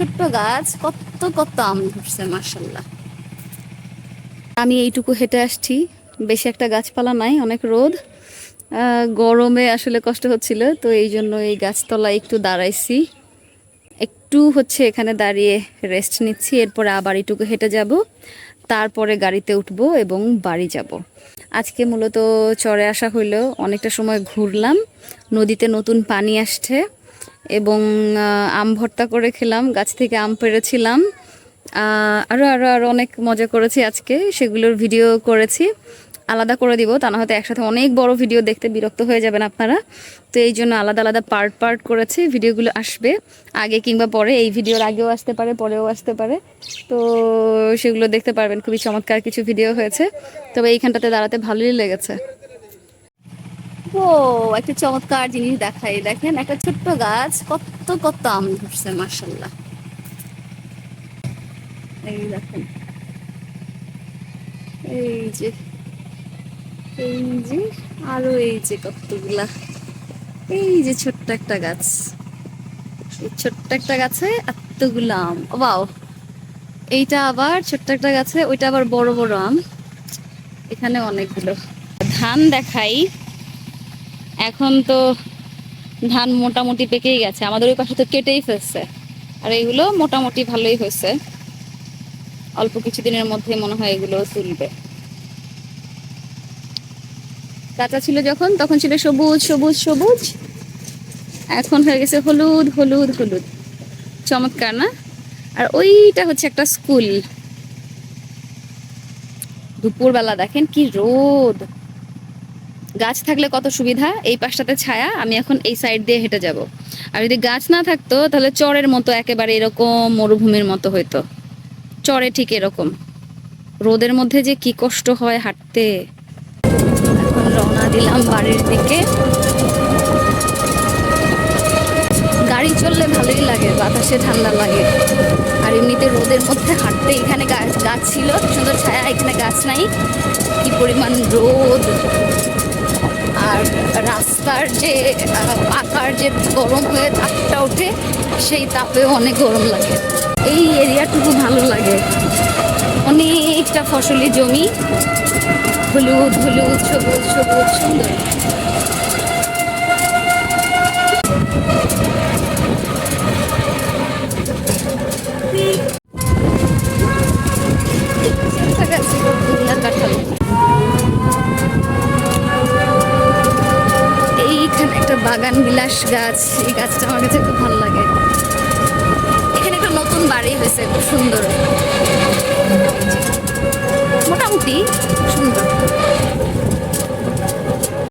ছোট্ট গাছ, কত কত আম ধরছে মার্শাল্লাহ আমি এইটুকু হেঁটে আসছি। বেশি একটা গাছপালা নাই, অনেক রোদ। গরমে আসলে কষ্ট হচ্ছিল, তো এই জন্য এই গাছতলায় একটু দাঁড়াইছি। একটু হচ্ছে এখানে দাঁড়িয়ে রেস্ট নিচ্ছি, এরপরে আবার এইটুকু হেঁটে যাব। তারপরে গাড়িতে উঠবো এবং বাড়ি যাব। আজকে মূলত চরে আসা হইল, অনেকটা সময় ঘুরলাম। নদীতে নতুন পানি আসছে। এবং আম ভর্তা করে খেলাম, গাছ থেকে আম পেরেছিলাম। আরও আরও আরও আরও অনেক মজা করেছি আজকে, সেগুলোর ভিডিও করেছি। আলাদা করে দিব, তা না হয়তো একসাথে অনেক বড় ভিডিও দেখতে বিরক্ত হয়ে যাবেন আপনারা। তো এই জন্য আলাদা আলাদা পার্ট পার্ট করেছি ভিডিওগুলো আসবে। আগে কিংবা পরে, এই ভিডিওর আগেও আসতে পারে, পরেও আসতে পারে। তো সেগুলো দেখতে পারবেন, খুবই চমৎকার কিছু ভিডিও হয়েছে। তবে এইখানটাতে দাঁড়াতে ভালোই লেগেছে। ও একটা চমৎকার জিনিস দেখাই। দেখেন, একটা ছোট্ট গাছ, কত কত আম ধরছে মার্শাল্লাহ এই দেখেন। এই যে এই যে, আরও এই যে কতগুলা। এই যে ছোট্ট একটা গাছ। এই ছোট্ট একটা গাছে এতগুলা আম। বাও এইটা আবার ছোট্ট একটা গাছে, ওইটা আবার বড় বড় আম। এখানে অনেকগুলো। ধান দেখাই। এখন তো ধান মোটামুটি পেকেই গেছে। আমাদের ওই পাশে তো কেটেই ফেলছে। আর এইগুলো মোটামুটি ভালোই হয়েছে। অল্প কিছুদিনের মধ্যে মনে হয় এগুলো তুলবে। কাঁচা ছিল যখন, তখন ছিল সবুজ সবুজ সবুজ। এখন হয়ে গেছে হলুদ হলুদ হলুদ। চমৎকার না? আর ওইটা হচ্ছে একটা স্কুল। দুপুরবেলা দেখেন কি রোদ। গাছ থাকলে কত সুবিধা? এই পাশটাতে ছায়া, আমি এখন এই সাইড দিয়ে হেঁটে যাব। আর যদি গাছ না থাকতো, তাহলে চরের মতো একেবারে এরকম মরুভূমির মতো হইতো। চরে ঠিক এরকম। রোদের মধ্যে যে কি কষ্ট হয় হাঁটতে। রওনা দিলাম বাড়ির দিকে। গাড়ি চললে ভালোই লাগে, বাতাসে ঠান্ডা লাগে। আর এমনিতে রোদের মধ্যে হাঁটতে এখানে গাছ ছিল সুন্দর ছায়া, এখানে গাছ নাই। কি পরিমাণ রোদ। আর রাস্তার যে পাকার যে গরম হয়ে তাপটা ওঠে, সেই তাপে অনেক গরম লাগে। এই এরিয়াটুকু ভালো লাগে। অনেকটা ফসলি জমি। হলুদ হলুদ, সবুজ সবুজ, সুন্দর। বাগান, বিলাস গাছ, এই গাছটা আমার কাছে খুব ভালো লাগে। এখানে একটা নতুন বাড়ি হয়েছে, খুব সুন্দর।